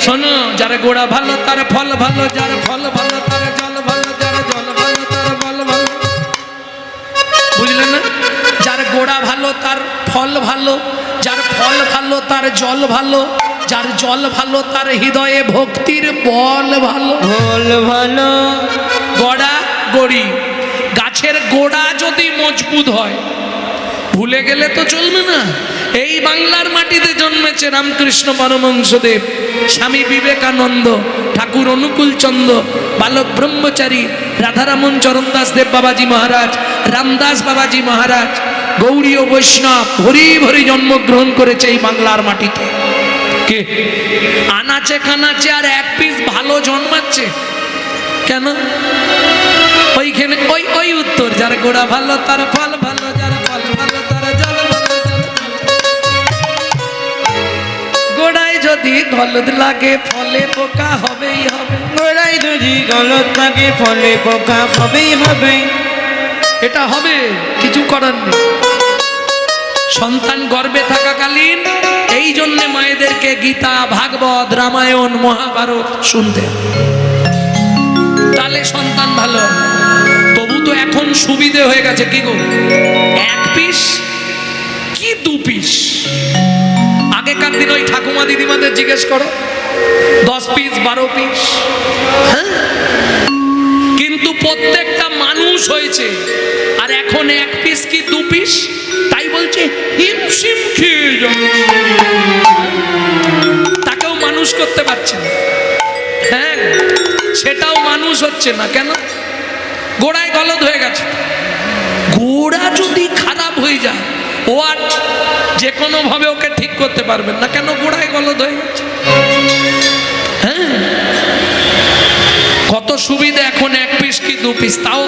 শোনো যার গোড়া ভালো তার ফল ভালো যার ফল ভালো তার জল ভালো যার জল ভালো তার বল ভালো। বুঝলে না? যার গোড়া ভালো তার ফল ভালো যার ফল ভালো তার জল ভালো যার জল ভালো তার হৃদয়ে ভক্তির বল ভালো। ভোল ভালো। গড়া গড়ি। গাছের গোড়া যদি মজবুত হয় ভুলে গেলে তো চলবে না। এই বাংলার মাটিতে জন্মেছে রামকৃষ্ণ পরমংসদেব স্বামী বিবেকানন্দ, ঠাকুর অনুকূল চন্দ্র বালক ব্রহ্মচারী, রাধারামন চরণদাস দেব বাবাজি মহারাজ, রামদাস বাবাজি মহারাজ, গৌরী ও বৈষ্ণব ভরি ভরি জন্মগ্রহণ করেছে এই বাংলার মাটিতে। কে? আনাচে কানাচে আর এক পিস ভালো জন্মাচ্ছে। কেন? ওইখানে ওই ওই উত্তর, যার গোড়া ভালো, তার ফল ভালো। যদি হলুদ লাগে ফলে পোকা হবেই হবে। গোড়াই যদি গলত থাকে ফলে পোকা হবেই হবে। এটা হবে কিছু করার নেই। সন্তান গর্বে থাকাকালীন এই জন্যে মায়েদেরকে গীতা ভাগবত রামায়ণ মহাভারত শুনতে তাহলে সন্তান ভালো। তবু তো এখন সুবিধে হয়ে গেছে কি গো? এক পিস কি দু পিস? আগেকার দিন ওই ঠাকুমা দিদিমাদের জিজ্ঞেস করো দশ পিস বারো পিস হ্যাঁ? কিন্তু প্রত্যেকটা মানুষ হয়েছে আর এখন এক পিস কি দু পিস তাই বলছে হিমশিম খেয়ে। তাকেও মানুষ করতে পারছে না। হ্যাঁ সেটাও মানুষ হচ্ছে না কেন? গোড়ায় গলদ হয়ে গেছে। গোড়া যদি খারাপ হয়ে যায় আর যে কোনোভাবে ওকে ঠিক করতে পারবেন না। কেন গোড়ায় গলদ হয়ে গেছে? হ্যাঁ? কত সুবিধা এখন এক পিস কি দু পিস? তাও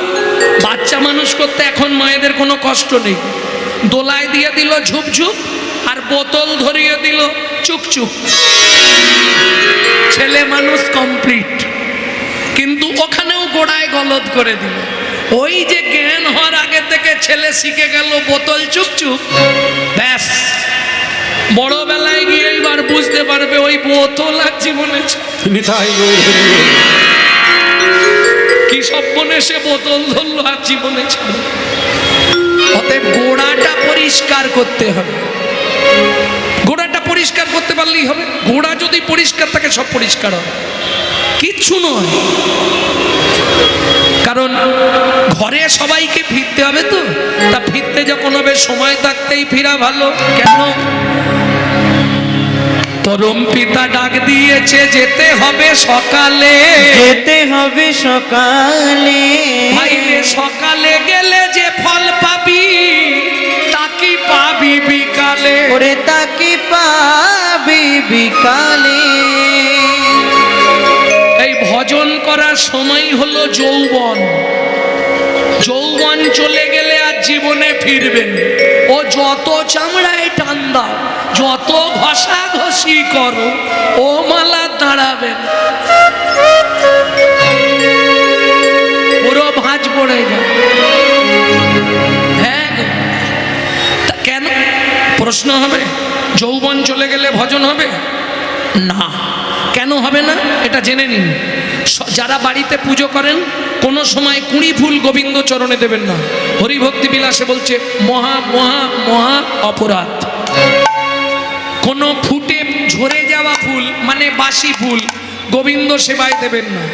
বাচ্চা মানুষ করতে এখন মায়েদের কোনো কষ্ট নেই। দোলায় দিয়ে দিল ঝুপঝুপ আর বোতল ধরিয়ে দিল চুপচুপ ছেলে মানুষ কমপ্লিট কিন্তু ওখানেও গোড়ায় গলদ করে দিল। ওই যে জ্ঞান হওয়ার আগে থেকে ছেলে শিখে গেল বোতল চুপচুপ। ব্যাস। বড়বেলায় গিয়ে এবার বুঝতে পারবে ওই বোতল আর জীবনে কি সব্বনে সে বোতল ধরলো আর জীবনে ছাড়ো অতএব গোড়াটা পরিষ্কার করতে হবে। গোড়াটা পরিষ্কার করতে পারলেই হবে। গোড়া যদি পরিষ্কার থাকে সব পরিষ্কার হবে। কিচ্ছু নয়। কারণ ঘরে সবাইকে ফিরতে হবে তো। তা ফিরতে যখন হবে সময় থাকতেই ফিরা ভালো। কেন? তরম পিতা ডাক দিয়েছে যেতে হবে সকালে। যেতে হবে সকালে। ভাইরে সকালে গেলে যে ফল পাবি তা কি পাবি বিকালে? ওরে তাকে পাবি বিকালে? এই ভজন করার সময় হলো যৌবন। যৌবন চলে গেলে আর জীবনে ফিরবেন ও যত চামড়ায় টান দাও, যত ঘষা ঘষি করো, ও মালা দাঁড়াবেন পুরো ভাঁজ পড়ে যায়। হ্যাঁ কেন? প্রশ্ন হবে, যৌবন চলে গেলে ভজন হবে? না। কেন হবে না, এটা জেনে নিন। যারা বাড়িতে পুজো করেন, কোনো সময় কুড়ি ফুল গোবিন্দ চরণে দেবেন না। হরিভক্তি বিলাসে বলছে, মহা মহা মহা অপরাধ। কোনো ফুটে ঝরে যাওয়া ফুল মানে বাসি ফুল, গোবিন্দ সেবায় দেবেন না।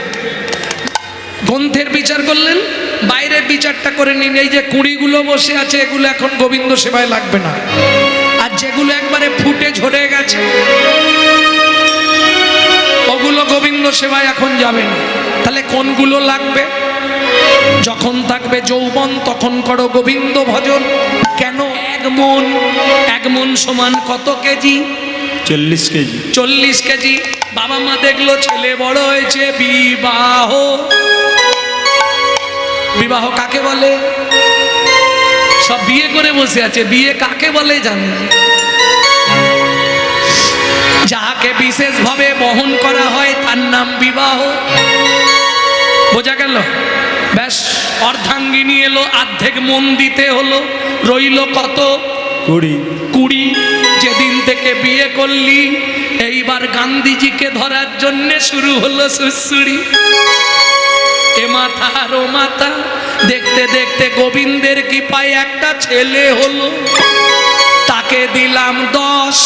গ্রন্থের বিচার করলেন, বাইরের বিচারটা করে নিন, এই যে কুড়িগুলো বসে আছে, এগুলো এখন গোবিন্দ সেবায় লাগবে না। আর যেগুলো একবারে ফুটে ঝরে গেছে ওগুলো গোবিন্দ সেবায় এখন যাবেন। তাহলে কোনগুলো লাগবে? যখন থাকবে যৌবন তখন করো গোবিন্দ ভজন। কেন এক মন? এক মন সমান কত কেজি? চল্লিশ কেজি। চল্লিশ কেজি। বাবা মা দেখল ছেলে বড় হয়েছে বিবাহ। বিবাহ কাকে বলে? সব বিয়ে করে বসে আছে বিয়ে কাকে বলে জানে? যাহাকে বিশেষভাবে বহন করা হয় তার নাম বিবাহ। বোঝা গেল? ব্যাস অর্ধাঙ্গিনী এলো অর্ধেক মন দিতে হলো রইল কত? কুড়ি। কুড়ি। যেদিন থেকে বিয়ে করলি এইবার গান্ধীজিকে ধরার জন্য শুরু হলো সুসুড়ি এ মাথা আর ও মাথা দেখতে দেখতে গোবিন্দের কি পায় একটা ছেলে হলো। তাকে দিলাম দশ,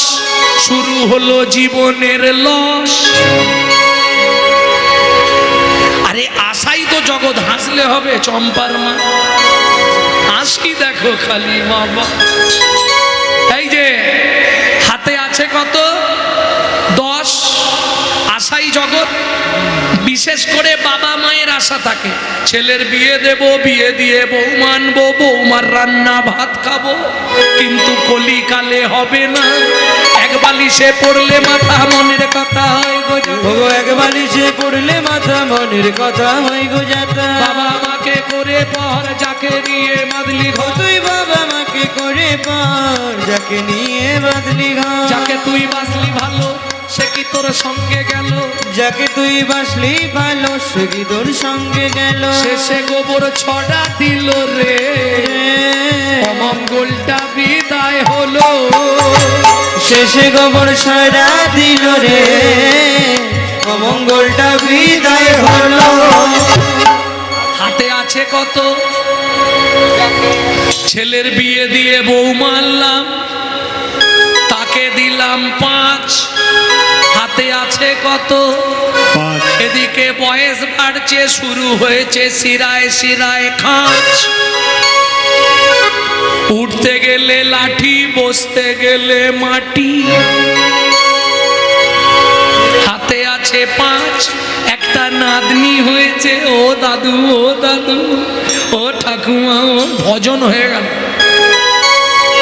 শুরু হলো জীবনের লস। আরে আশাই তো জগৎ, হাসলে হবে চম্পার মা। হাসি দেখো খালি বাবা। জগৎ বিশেষ করে বাবা মায়ের আশা থাকে। ছেলের বিয়ে দেব বিয়ে দিয়ে বউ মানবো বৌমার রান্না ভাত খাব কিন্তু কলিকালে হবে না। এক বালিশে পড়লে মাথা মনের কথা হয় গো এক বালিশে পড়লে মাথা মনের কথা হয় গো যাতা বাবা মাকে করে পর যাকে নিয়ে মাদলি ঘর। তুই বাবা মাকে করে পার যাকে নিয়ে বাদলি ঘর। যাকে তুই বাসলি ভালো সে কি তোর সঙ্গে গেল? যাকে তুই বাসলি ভালো সে কি তোর সঙ্গে গেল? শেষে গোবর ছড়া দিল রে। অমঙ্গলটা বিদায় হলো। শেষে গোবর সারা দিল রে। অমঙ্গলটা বিদায় হলো। হাতে আছে কত? ছেলের বিয়ে দিয়ে বউ মারলাম। তাকে দিলাম পাঁচ কত? এদিকে বয়স বাড়ছে শুরু হয়েছে শিরায় শিরায় খাঁচ উঠতে গেলে লাঠি বসতে গেলে মাটি। হাতে আছে পাঁচ একটা নাতনি হয়েছে ও দাদু ও দাদু ও ঠাকুমা ও ভজন হয়ে গেল।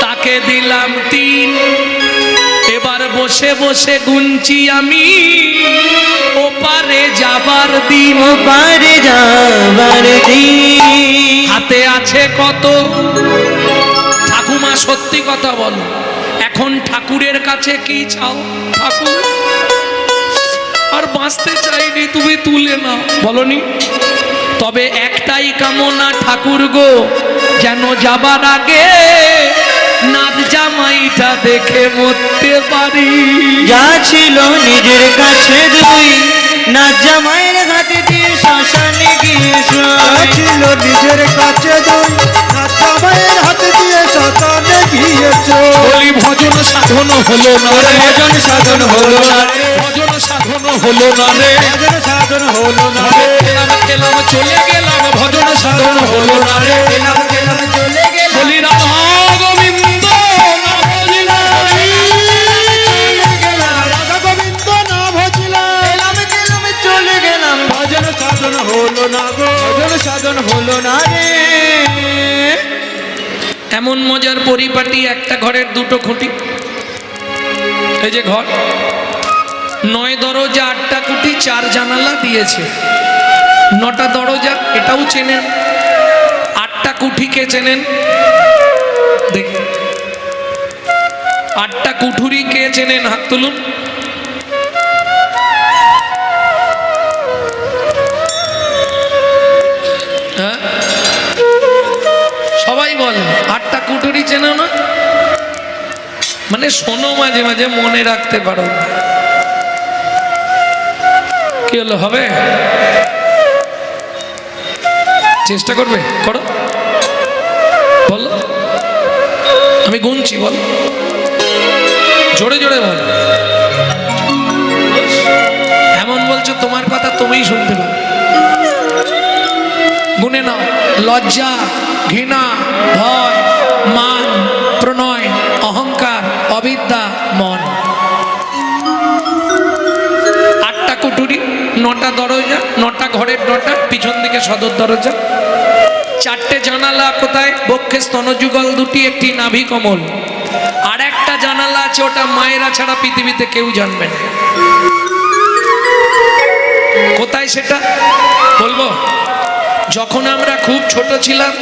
তাকে দিলাম তিন বসে বসে গুনছি আমি। ওপারে যাবার দিন। ও পারে যাবার দিন। হাতে আছে কত? ঠাকুমা সত্যি কথা বলো। এখন ঠাকুরের কাছে কি চাও? ঠাকুর আর বাঁচতে চাইনি তুমি তুলে না বলনি? তবে একটাই কামনা ঠাকুর গো যেন যাবার আগে নাচ জামাইটা দেখে মরতে পারি। যা ছিল নিজের কাছে দুই না জামাইয়ের হাতে দিয়ে শ্মশানে গিয়ে। ছিল নিজের কাছে দুই না জামাইয়ের হাতে দিয়ে শতানে গিয়েছো। বলি ভজন সাধন হলো না রে। ভজন সাধন হলো না রে। ভজন সাধন হলো না রে। ভজন সাধন হলো না রে। খেলাম খেলাম চলে গেলাম। ভজন সাধন হলো না রে। গেলাম গেলাম চলে এমন মজার পরিপাটি একটা ঘরের দুটো খুঁটি। এই যে ঘর। নয় দরজা, আটটা কুটি চার জানালা দিয়েছে। নটা দরজা, এটাও চেনেন। আটটা কুঠিকে চেনেন? দেখি। আটটা কুঠুরি কে চেনেন? হাত তুলুন। মানে শোনো মাঝে মাঝে, মনে রাখতে পারো কি হলো, হবে? চেষ্টা করবে? করো। বল। আমি গুনছি, বল। জোরে জোরে বল। এমন বলছো, তোমার কথা তুমিই শুনতে পাবে। গুনে নাও। লজ্জা, ঘৃণা, ভয়, মান, প্রণয়, অহংকার অবিদ্যা মন। আটটা কুটুরি, নটা দরজা, নটা ঘরের নটা, পিছন দিকে সদর দরজা। চারটে জানালা কোথায়? বক্ষে স্তনযুগল দুটি, একটি নাভি কমল। আর একটা জানালা আছে, ওটা মায়েরা ছাড়া পৃথিবীতে কেউ জানবে না। কোথায় সেটা? বলব? যখন আমরা খুব ছোট ছিলাম,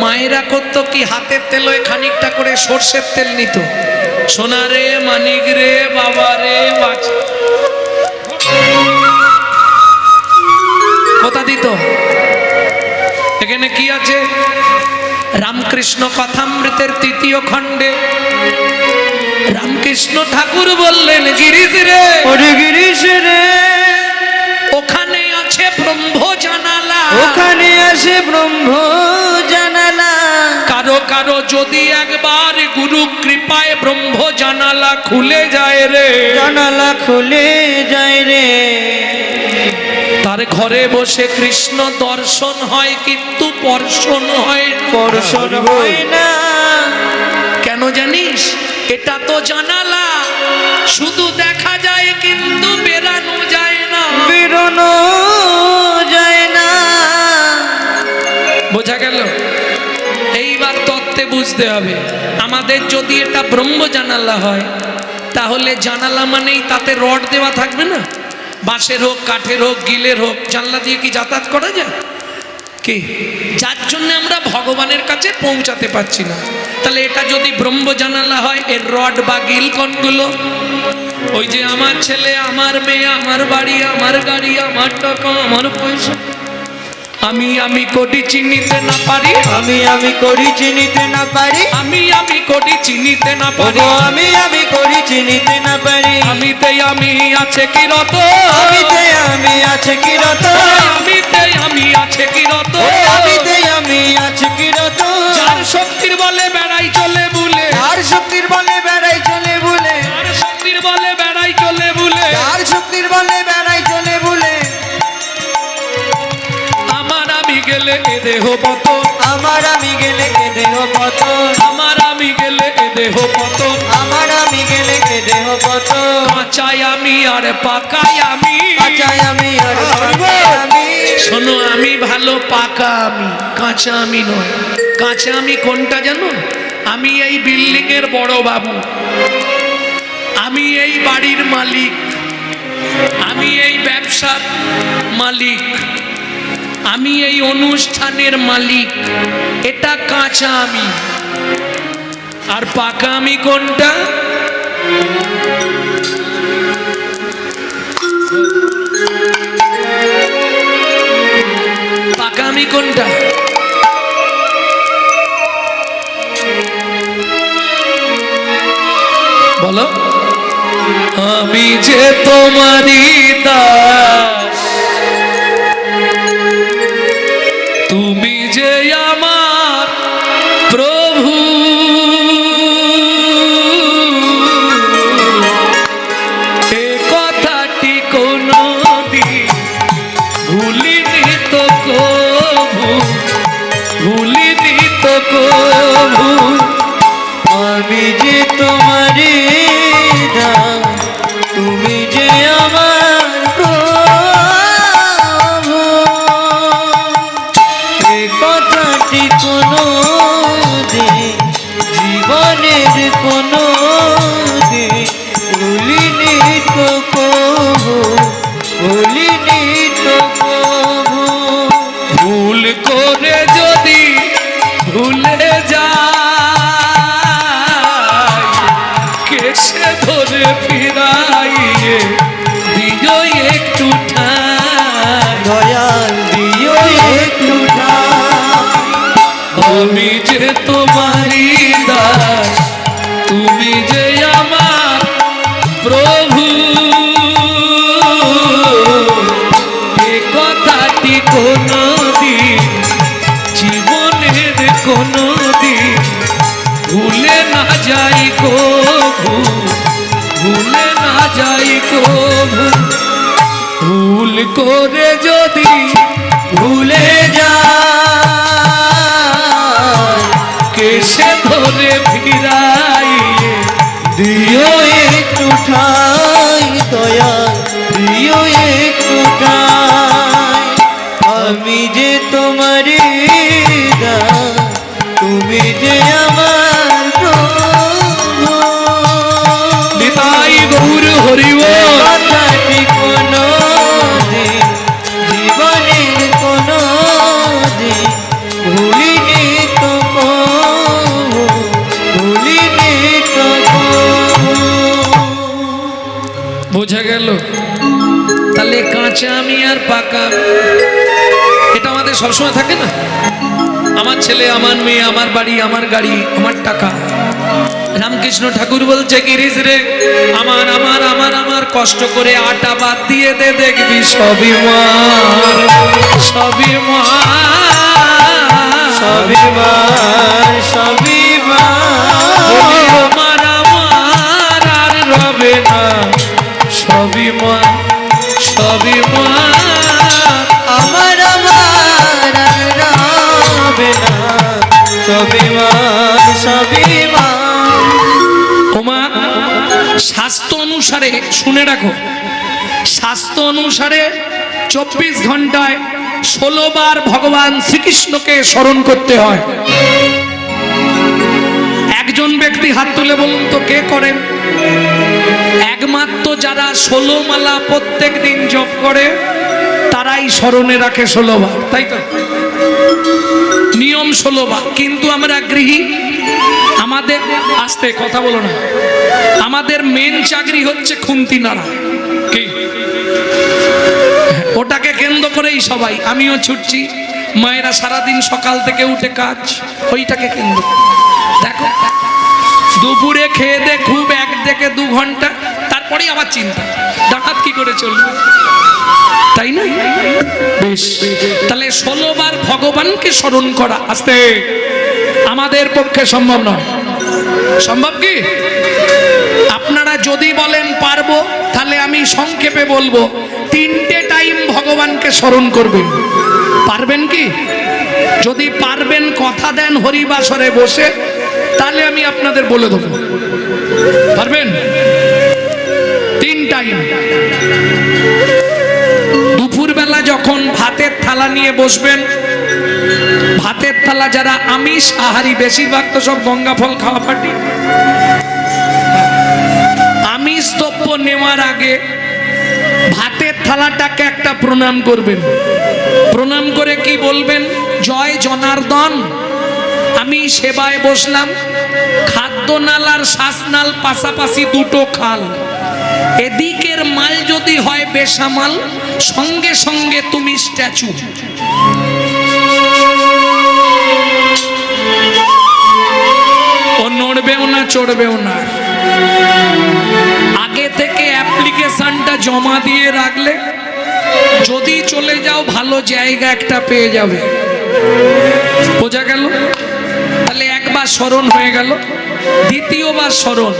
মায়েরা করতো কি হাতের তেলোয় খানিকটা করে সর্ষের তেল নিত। সোনা রে মানিক রে বাবা রে কোথা দিত এখানে কি আছে? রামকৃষ্ণ কথামৃতের তৃতীয় খণ্ডে। রামকৃষ্ণ ঠাকুর বললেন গিরিশ রে গিরিশ রে ওখানে আছে ব্রহ্ম জানালা। ওখানে আছে ব্রহ্ম কারও যদি একবার গুরু কৃপায় ব্রহ্ম জানালা খুলে যায় রে। জানালা খুলে যায় রে। তার ঘরে বসে কৃষ্ণ দর্শন হয় কিন্তু পর্ষণ হয়। পরশন হয় না। কেন জানিস? এটা তো জানালা। শুধু দেখা বুঝতে হবে। আমাদের যদি এটা ব্রহ্ম জানালা হয়, তাহলে জানালা মানেই তাতে রড দেওয়া থাকবে না? বাঁশের হোক, কাঠের হোক, গিলের হোক, জানলা দিয়ে কি যাতায়াত করা যায়? কি? যার জন্য আমরা ভগবানের কাছে পৌঁছাতে পারছি না। তাহলে এটা যদি ব্রহ্ম জানালা হয়, এর রড বা গিল কোনগুলো? ওই যে আমার ছেলে, আমার মেয়ে, আমার বাড়ি, আমার গাড়ি, আমার টাকা, আমার পয়সা। আমি আমি কোটি চিনিতে না পারি। আমি আমি করি চিনিতে না পারি। আমি আমি কোটি চিনিতে না পারি। আমি আমি করি চিনিতে না পারি। আমিতে আমি আছে কি রত? আমিতে আমি আছে কি রত? আমিতে আমি আছে কি রত? আমিতে আমি আছে কি রত? যার শক্তির বলে বেড়াই চলে বুলে। আর শক্তির বলে দেহ পত। আমার আমি গেলে কে দেহ কত আমার আমি গেলে এ দেহ পত। আমার আমি গেলে কে দেহ কত কাঁচাই আমি আর পাকাই আমি। আচাই আমি আর আমি। শোনো আমি ভালো পাকা আমি কাঁচা আমি নয়। কাঁচা আমি কোনটা জানো? আমি এই বিল্ডিং এর বড় বাবু। আমি এই বাড়ির মালিক। আমি এই ব্যবসার মালিক। আমি এই অনুষ্ঠানের মালিক। এটা কাঁচা আমি। আর পাকা আমি কোনটা? পাকা আমি কোনটা? বলো। আমি যে তোমারই যাই কভু ভুল করে যদি ভুলে যা কেসে ধরে ফিরাই দিও সবসময় থাকে না? আমার ছেলে, আমার মেয়ে, আমার বাড়ি, আমার গাড়ি, আমার টাকা। রামকৃষ্ণ ঠাকুর বলছে, গিরিশ রে, আমার আমার আমার আমার কষ্ট করে আটা বাদ দিয়ে দে, দেখবি সবই মার সবই মার সবই মার শুনে রাখো। স্বাস্থ্য অনুসারে চব্বিশ ঘন্টায় ষোলো বার ভগবান শ্রীকৃষ্ণকে স্মরণ করতে হয়। একজন ব্যক্তি হাত তুলে বলুন তো, কে করেন? একমাত্র যারা ষোলো মালা প্রত্যেক দিন জপ করে, তারাই স্মরণে রাখে ষোলো বার, তাই তো? নিয়ম ষোলো বার, কিন্তু আমরা গৃহী আমাদের, আস্তে কথা বলো না। আমাদের মেন চাকরি হচ্ছে খুন্তি নাড়া। কি? ওটাকে কেন্দ্র করেই সবাই, আমিও ছুটছি। মায়েরা সারাদিন সকাল থেকে উঠে কাজ, ওইটাকে কেন্দ্র। দেখো, দুপুরে খেয়ে দে, খুব এক থেকে দু ঘণ্টা, তারপরেই আবার চিন্তা। ডাকাত কি করে চলবে? তাই না? বেশ। তাহলে ষোলো বার ভগবানকে স্মরণ করা, আস্তে। আমাদের পক্ষে সম্ভব নয়। সম্ভব কি? আপনারা যদি বলেন পারব, তাহলে আমি সংক্ষেপে বলব, তিনটে টাইম ভগবানকে স্মরণ করবেন। পারবেন কি? যদি পারবেন কথা দেন হরিবাসরে বসে, তাহলে আমি আপনাদের বলে দেবো। পারবেন? তিন টাইম দুপুরবেলা যখন ভাতের থালা নিয়ে বসবেন ভাতের থালা যারা আমিষ, আহারি বেশিরভাগ তো সব গঙ্গা ফল খাওয়া পাটি আমিষ দ্রব্য নেওয়ার আগে ভাতের থালাটাকে একটা প্রণাম করবেন। প্রণাম করে কি বলবেন? জয় জনার্দন, আমি সেবায় বসলাম। খাদ্যনাল আর শ্বাসনাল পাশাপাশি দুটো খাল। এদিকের মাল যদি হয় বেসামাল, সঙ্গে সঙ্গে তুমি স্ট্যাচু। নড়বেও না, চড়বেও না। আগে থেকে অ্যাপ্লিকেশনটা জমা দিয়ে রাখলে যদি চলে যাও, ভালো জায়গা একটা পেয়ে যাবে। বোঝা গেল? তাহলে একবার স্মরণ হয়ে গেল, দ্বিতীয়বার স্মরণ।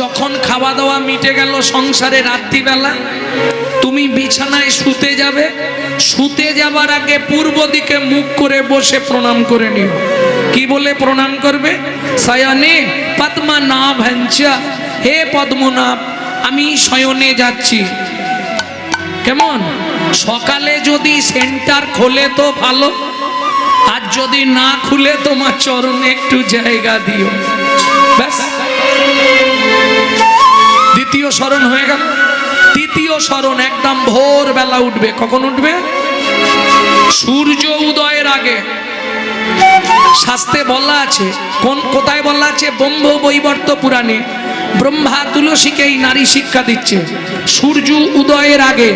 যখন খাওয়া দাওয়া মিটে গেল সংসারে রাত্রিবেলা, তুমি বিছানায় শুতে যাবে, শুতে যাবার আগে পূর্ব দিকে মুখ করে বসে প্রণাম করে নিও। কি বলে প্রণাম করবে? সায়ানে পদ্মা না ভ্যাঞ্চা হে পদ্মনাভ, আমি শয়নে যাচ্ছি। কেমন? সকালে যদি সেন্টার খোলে তো ভালো, আর যদি না খুলে তোমার চরণে একটু জায়গা দিও। দ্বিতীয় স্মরণ হয়ে গেল। তৃতীয় স্মরণ, একদম ভোর বেলা উঠবে। কখন উঠবে? সূর্য উদয়ের আগে। শাস্তে বলা আছে। কোন কোথায় বলা আছে? ব্রহ্ম বৈবর্ত পুরাণে। ব্রহ্মা তুলসীকে এই নারী শিক্ষা দিচ্ছে। সূর্য উদয়ের আগে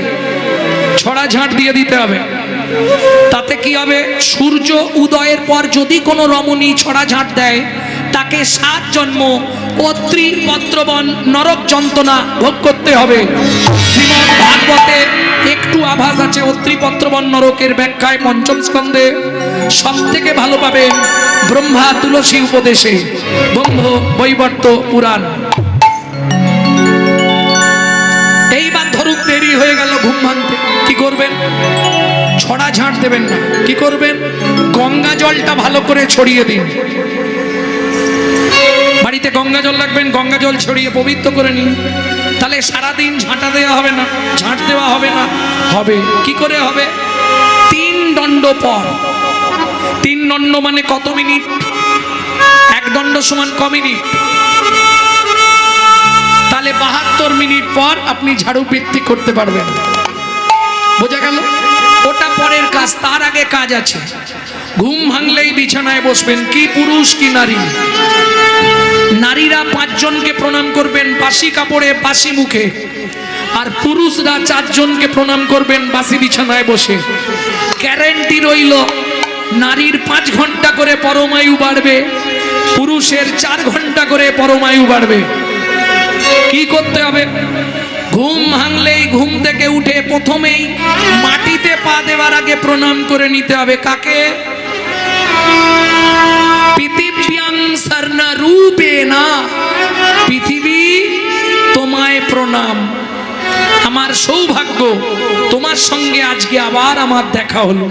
ছড়া ঝাঁট দিয়ে দিতে হবে। তাতে কি হবে? সূর্য উদয়ের পর যদি কোনো রমণী ছড়া ঝাঁট দেয়, তাকে সাত জন্ম অত্রি পত্রবন নরক যন্ত্রণা ভোগ করতে হবে। ভাগবতে একটু আভাস আছে অত্রি পত্রবন নরকের ব্যাখ্যায় পঞ্চম স্কন্ধে। সব থেকে ভালো পাবেন ব্রহ্মা তুলসী উপদেশে। ব্রহ্ম বৈবর্ত পুরাণ। এইবার ধরুক দেরি হয়ে গেল ঘুম ভাঙতে। কি করবেন? ছড়া ঝাঁট দেবেন না। কি করবেন? গঙ্গা জলটা ভালো করে ছড়িয়ে দিন। বাড়িতে গঙ্গা জল গঙ্গা জল ছড়িয়ে পবিত্র করে নিন। তাহলে সারাদিন ঝাঁটা দেওয়া হবে না, ঝাঁট দেওয়া হবে না। হবে। কি করে হবে? তিন দণ্ড পর। তিন দণ্ড মানে কত মিনিট? এক দণ্ড সমান ক মিনিট? তাহলে বাহাত্তর মিনিট পর আপনি ঝাড়ু বৃত্তি করতে পারবেন। বোঝা গেল? ওটা পরের কাজ, তার আগে কাজ আছে। ঘুম ভাঙলেই বিছানায় বসবেন, কি পুরুষ কি নারী। নারীরা পাঁচজনকে প্রণাম করবেন, বাসি কাপড়ে, বাসি মুখে। আর পুরুষরা চারজনকে প্রণাম করবেন, বাসি বিছানায় বসে। গ্যারেন্টি রইল, নারীর পাঁচ ঘণ্টা করে পরমায়ু বাড়বে, পুরুষের চার ঘণ্টা করে পরমায়ু বাড়বে। কি করতে হবে? ঘুম ভাঙলেই ঘুম থেকে উঠে প্রথমেই মাটিতে পা দেওয়ার আগে প্রণাম করে নিতে হবে। কাকে? পৃথিব্যাং সর্ণা রূপে না পৃথিবী তোমায় প্রণাম। আমার সৌভাগ্য, তোমার সঙ্গে আজকে আবার আমার দেখা হলো।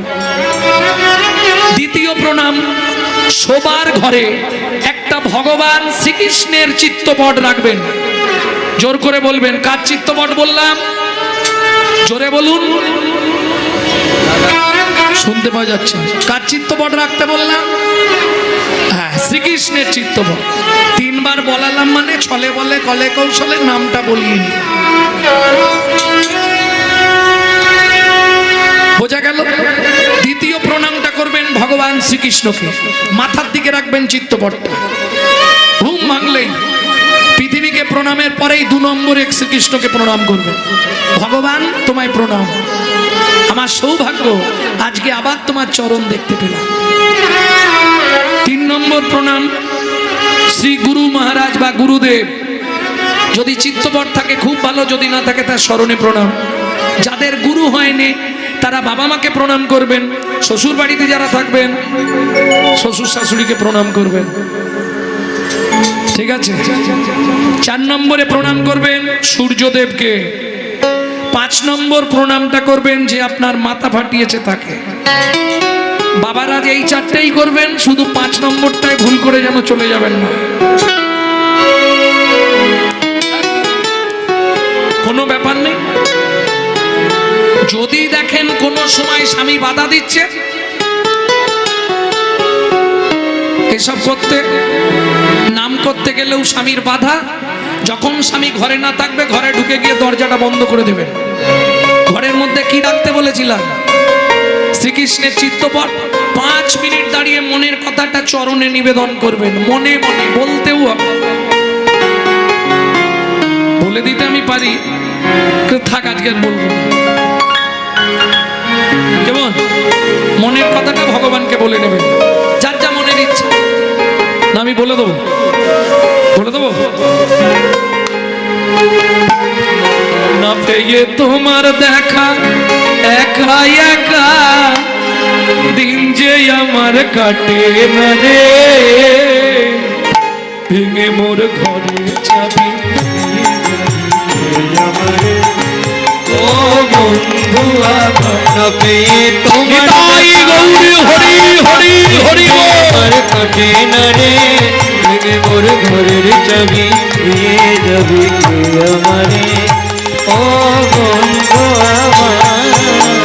দ্বিতীয় প্রণাম, শোবার ঘরে একটা ভগবান শ্রীকৃষ্ণের চিত্তপট রাখবেন। জোর করে বলবেন, কার চিত্তপট বললাম? জোরে বলুন। শুনতে পাওয়া যাচ্ছে। কার চিত্তপট রাখতে বললাম? হ্যাঁ শ্রীকৃষ্ণের চিত্তপট তিনবার বলালাম মানে ছলে বলে কলে কৌশলে নামটা বলিয়ে বোঝা গেল? দ্বিতীয় প্রণামটা করবেন ভগবান শ্রীকৃষ্ণকে। মাথার দিকে রাখবেন চিত্তপটটা ঘুম ভাঙলেই পৃথিবীকে প্রণামের পরেই দু নম্বরে শ্রীকৃষ্ণকে প্রণাম করবেন ভগবান, তোমায় প্রণাম। আমার সৌভাগ্য, আজকে আবার তোমার চরণ দেখতে পেলাম। তিন নম্বর প্রণাম, শ্রী গুরু মহারাজ বা গুরুদেব। যদি চিত্তপট থাকে, খুব ভালো, যদি না থাকে, তার স্মরণে প্রণাম। যাদের গুরু হয়নি, তারা বাবা মাকে প্রণাম করবেন শ্বশুর বাড়িতে যারা থাকবেন, শ্বশুর শাশুড়িকে প্রণাম করবেন। ঠিক আছে? চার নম্বরে প্রণাম করবেন সূর্যদেবকে। পাঁচ নম্বর প্রণামটা করবেন যে আপনার মাথা ফাটিয়েছে তাকে। বাবারা এই চারটেই করবেন, শুধু পাঁচ নম্বরটাই ভুল করে যেন চলে যাবেন না। কোনো ব্যাপার নেই। যদি দেখেন কোনো সময় স্বামী বাধা দিচ্ছে এসব করতে, নাম করতে গেলেও স্বামীর বাধা। যখন স্বামী ঘরে না থাকবে, ঘরে ঢুকে গিয়ে দরজাটা বন্ধ করে দেবেন। ঘরের মধ্যে কি রাখতে বলেছিলাম? শ্রীকৃষ্ণের চিত্তপট, পাঁচ মিনিট দাঁড়িয়ে মনের কথাটা চরণে নিবেদন করবেন। মনে মনে বলতেও হবে। বলে দিতে আমি পারি থাক আজকে বলব। কেমন? মনের কথাটা ভগবানকে বলে নেবেন। বলে দেবো। বলে দেবো? না পেয়ে তোমার দেখা, একা একা, দিন যে আমার কাটে না রে। ভেঙে মোর ঘরে চাবি। ও বন্ধু পেয়ে তোমার গৌরী হরি হরি হরি। আমার কাটে না রে ভেঙে মোর ঘরের চাবি দিয়ে যাবি আমারে ও বন্ধু আমার